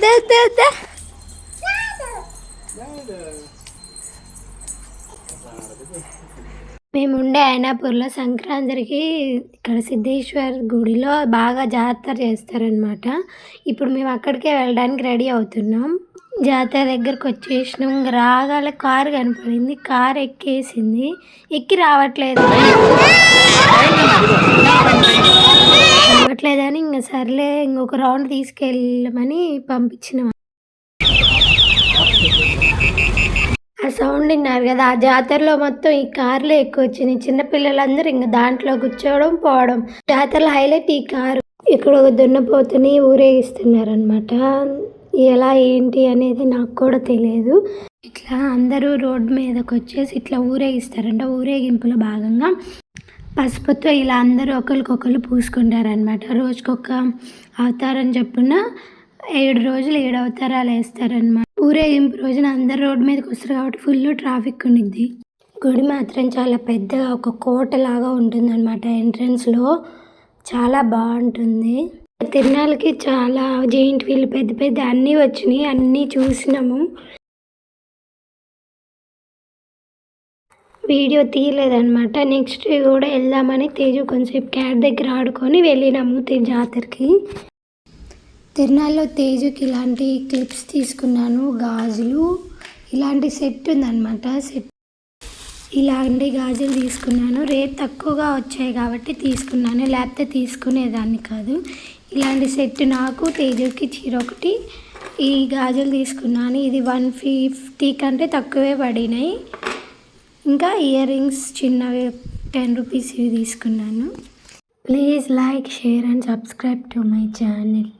దా, దా, దా. మేము ఉండే అయినాపూర్లో సంక్రాంతికి ఇక్కడ సిద్ధేశ్వర్ గుడిలో బాగా జాతర చేస్తారనమాట ఇప్పుడు మేము అక్కడికే వెళ్ళడానికి రెడీ అవుతున్నాం. జాతర దగ్గరకు వచ్చేసినాం. రాగాల కారు కనపడింది. కారు ఎక్కేసింది. ఎక్కి రావట్లేదు. సర్లే ఇంకొక రౌండ్ తీసుకెళ్ళమని పంపించినాం. ఆ సౌండ్ విన్నారు కదా ఆ జాతరలో మొత్తం ఈ కార్లే ఎక్కువ వచ్చినాయి చిన్నపిల్లలందరూ ఇంకా దాంట్లో కూర్చోవడం పోవడం. జాతరలో హైలైట్ ఈ కారు. ఇక్కడ ఒక దున్నపోతుని ఊరేగిస్తున్నారనమాట ఎలా ఏంటి అనేది నాకు కూడా తెలియదు. ఇట్లా అందరూ రోడ్డు మీదకి వచ్చేసి ఇట్లా ఊరేగిస్తారంట. ఊరేగింపులో భాగంగా పసుపుతో ఇలా అందరూ ఒకరికొకరు పూసుకుంటారనమాట రోజుకొక అవతారం చొప్పున ఏడు రోజులు ఏడు అవతారాలు వేస్తారనమాట ఊరేగింపు రోజున అందరు రోడ్డు మీదకి వస్తారు కాబట్టి ఫుల్ ట్రాఫిక్ ఉండిద్ది. గుడి మాత్రం చాలా పెద్దగా ఒక కోట లాగా ఉంటుంది ఎంట్రన్స్లో చాలా బాగుంటుంది. తిరునాళ్ళకి చాలా జెయింట్ వీల్ పెద్ద పెద్ద అన్నీ వచ్చినాయి. అన్నీ చూసినాము. వీడియో తీయలేదనమాట నెక్స్ట్ కూడా వెళ్దామని తేజు కొంచెంసేపు క్యాట్ దగ్గర ఆడుకొని వెళ్ళినాము జాతరకి. తిరునాళ్ళలో తేజుకి ఇలాంటి క్లిప్స్ తీసుకున్నాను గాజులు. ఇలాంటి సెట్ ఉందన్నమాట. సెట్ ఇలాంటి గాజులు తీసుకున్నాను. రేట్ తక్కువగా వచ్చాయి కాబట్టి తీసుకున్నాను. లేకపోతే తీసుకునేదాన్ని కాదు. ఇలాంటి సెట్ నాకు తేజుకి చీర ఒకటి ఈ గాజులు తీసుకున్నాను. ఇది వన్ ఫిఫ్టీ కంటే తక్కువే పడినాయి. ఇంకా ఇయర్ రింగ్స్ చిన్నవి టెన్ రూపీస్ ఇవి తీసుకున్నాను. Please like share and subscribe to my channel.